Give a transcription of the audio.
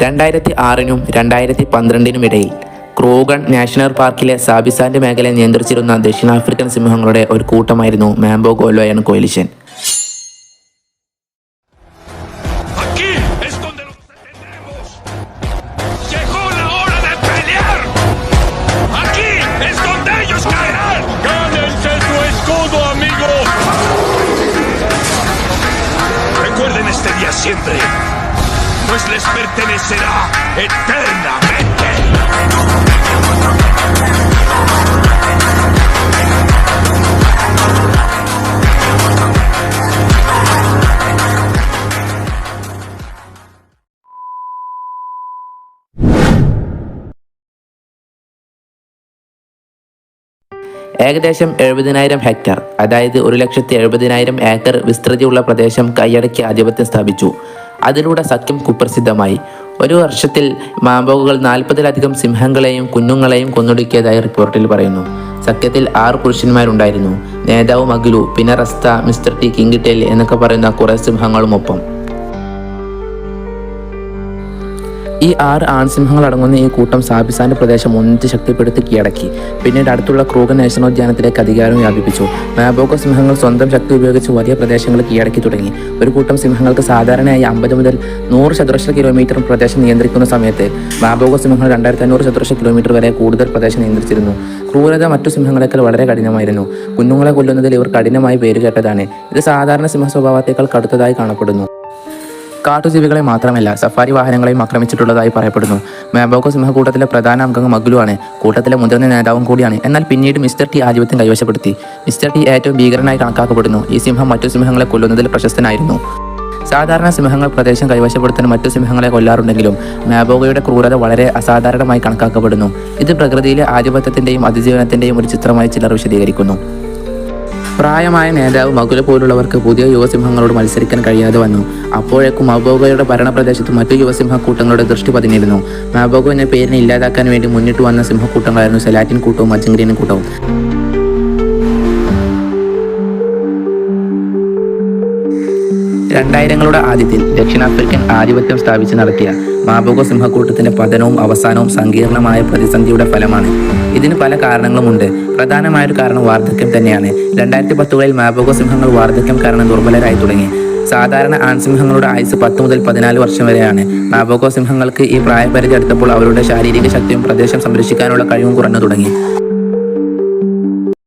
രണ്ടായിരത്തി ആറിനും രണ്ടായിരത്തി പന്ത്രണ്ടിനും ഇടയിൽ ക്രൂഗൺ നാഷണൽ പാർക്കിലെ സാബിസാന്റെ മേഖലയെ നിയന്ത്രിച്ചിരുന്ന ദക്ഷിണാഫ്രിക്കൻ സിംഹങ്ങളുടെ ഒരു കൂട്ടമായിരുന്നു മാംബോ ഗോൽവ എന്ന coalition Siempre. Pues les pertenecerá eternamente. ഏകദേശം എഴുപതിനായിരം ഹെക്ടർ അതായത് ഒരു ലക്ഷത്തി എഴുപതിനായിരം ഏക്കർ വിസ്തൃതിയുള്ള പ്രദേശം കൈയടക്കി ആധിപത്യം സ്ഥാപിച്ചു അതിലൂടെ സഖ്യം കുപ്രസിദ്ധമായി. ഒരു വർഷത്തിൽ മാമ്പോകുകൾ നാൽപ്പതിലധികം സിംഹങ്ങളെയും കുഞ്ഞുങ്ങളെയും കൊന്നൊടുക്കിയതായി റിപ്പോർട്ടിൽ പറയുന്നു. സഖ്യത്തിൽ ആറ് പുരുഷന്മാരുണ്ടായിരുന്നു. നേതാവ് മഗ്ലു റസ്ത മിസ്റ്റർ ടി കിങ്കിട്ടേൽ എന്നൊക്കെ പറയുന്ന കുറേ സിംഹങ്ങളുമൊപ്പം. ഈ ആറ് ആൺസിംഹങ്ങൾ അടങ്ങുന്ന ഈ കൂട്ടം സാബിസാന്റെ പ്രദേശം ഒന്നിച്ച് ശക്തിപ്പെടുത്തി കീഴടക്കി. പിന്നീട് അടുത്തുള്ള ക്രൂഗൻ നാഷണോദ്യാനത്തിലേക്ക് അധികാരം വ്യാപിപ്പിച്ചു. മാബോക്കോ സിംഹങ്ങൾ സ്വന്തം ശക്തി ഉപയോഗിച്ച് വലിയ പ്രദേശങ്ങൾ കീഴടക്കി തുടങ്ങി. ഒരു കൂട്ടം സിംഹങ്ങൾക്ക് സാധാരണയായി അമ്പത് മുതൽ നൂറ് ചതുരശ്ര കിലോമീറ്റർ പ്രദേശം നിയന്ത്രിക്കുന്ന സമയത്ത് മാബോക സിംഹങ്ങൾ രണ്ടായിരത്തി അഞ്ഞൂറ് ചതുരശ്ര കിലോമീറ്റർ വരെ കൂടുതൽ പ്രദേശം നിയന്ത്രിച്ചിരുന്നു. ക്രൂരത മറ്റു സിംഹങ്ങളെക്കാൾ വളരെ കഠിനമായിരുന്നു. കുഞ്ഞുങ്ങളെ കൊല്ലുന്നതിൽ ഇവർ കഠിനമായി പേരുകേട്ടതാണ്. ഇത് സാധാരണ സിംഹ സ്വഭാവത്തേക്കാൾ കടുത്തതായി കാണപ്പെടുന്നു. കാട്ടുജീവികളെ മാത്രമല്ല സഫാരി വാഹനങ്ങളെയും ആക്രമിച്ചിട്ടുള്ളതായി പറയപ്പെടുന്നു. മാബോക്കോ സിംഹക്കൂട്ടത്തിലെ പ്രധാന അംഗം മഗ്ലുവാണ്. കൂട്ടത്തിലെ മുതിർന്ന നേതാവും കൂടിയാണ്. എന്നാൽ പിന്നീട് മിസ്റ്റർ ടി ആധിപത്യം കൈവശപ്പെടുത്തി. മിസ്റ്റർ ടി ഏറ്റവും ഭീകരനായി കണക്കാക്കപ്പെടുന്നു. ഈ സിംഹം മറ്റു സിംഹങ്ങളെ കൊല്ലുന്നതിൽ പ്രശസ്തനായിരുന്നു. സാധാരണ സിംഹങ്ങൾ പ്രദേശം കൈവശപ്പെടുത്താൻ മറ്റു സിംഹങ്ങളെ കൊല്ലാറുണ്ടെങ്കിലും മാബോഗയുടെ ക്രൂരത വളരെ അസാധാരണമായി കണക്കാക്കപ്പെടുന്നു. ഇത് പ്രകൃതിയിലെ ആധിപത്യത്തിന്റെയും അതിജീവനത്തിന്റെയും ഒരു ചിത്രമായി ചിലർ വിശദീകരിക്കുന്നു. പ്രായമായ നേതാവ് മകുല പോലുള്ളവർക്ക് പുതിയ യുവസിംഹങ്ങളോട് മത്സരിക്കാൻ കഴിയാതെ വന്നു. അപ്പോഴേക്കും മബോഗയുടെ ഭരണപ്രദേശത്ത് മറ്റു യുവസിംഹ കൂട്ടങ്ങളുടെ ദൃഷ്ടി പതിഞ്ഞിരുന്നു. മബോഗോ എന്ന പേരിനെ ഇല്ലാതാക്കാൻ വേണ്ടി മുന്നിട്ട് വന്ന സിംഹക്കൂട്ടങ്ങളായിരുന്നു സെലാറ്റിൻ കൂട്ടവും അജിങ്കരിയൻ കൂട്ടവും. രണ്ടായിരങ്ങളുടെ ആദ്യത്തിൽ ദക്ഷിണാഫ്രിക്കൻ ആധിപത്യം സ്ഥാപിച്ച് നടത്തിയ മാബോഗോ സിംഹക്കൂട്ടത്തിന്റെ പതനവും അവസാനവും സങ്കീർണമായ പ്രതിസന്ധിയുടെ ഫലമാണ്. ഇതിന് പല കാരണങ്ങളുമുണ്ട്. പ്രധാനമായൊരു കാരണം വാർദ്ധക്യം തന്നെയാണ്. രണ്ടായിരത്തി പത്തുകളിൽ മാബോഗോ സിംഹങ്ങൾ വാർദ്ധക്യം കാരണം ദുർബലരായി തുടങ്ങി. സാധാരണ ആൺസിംഹങ്ങളുടെ ആയുസ് പത്ത് മുതൽ പതിനാല് വർഷം വരെയാണ്. മാബോഗോ സിംഹങ്ങൾക്ക് ഈ പ്രായപരിധി അടുത്തപ്പോൾ അവരുടെ ശാരീരിക ശക്തിയും പ്രദേശം സംരക്ഷിക്കാനുള്ള കഴിവും കുറഞ്ഞു തുടങ്ങി.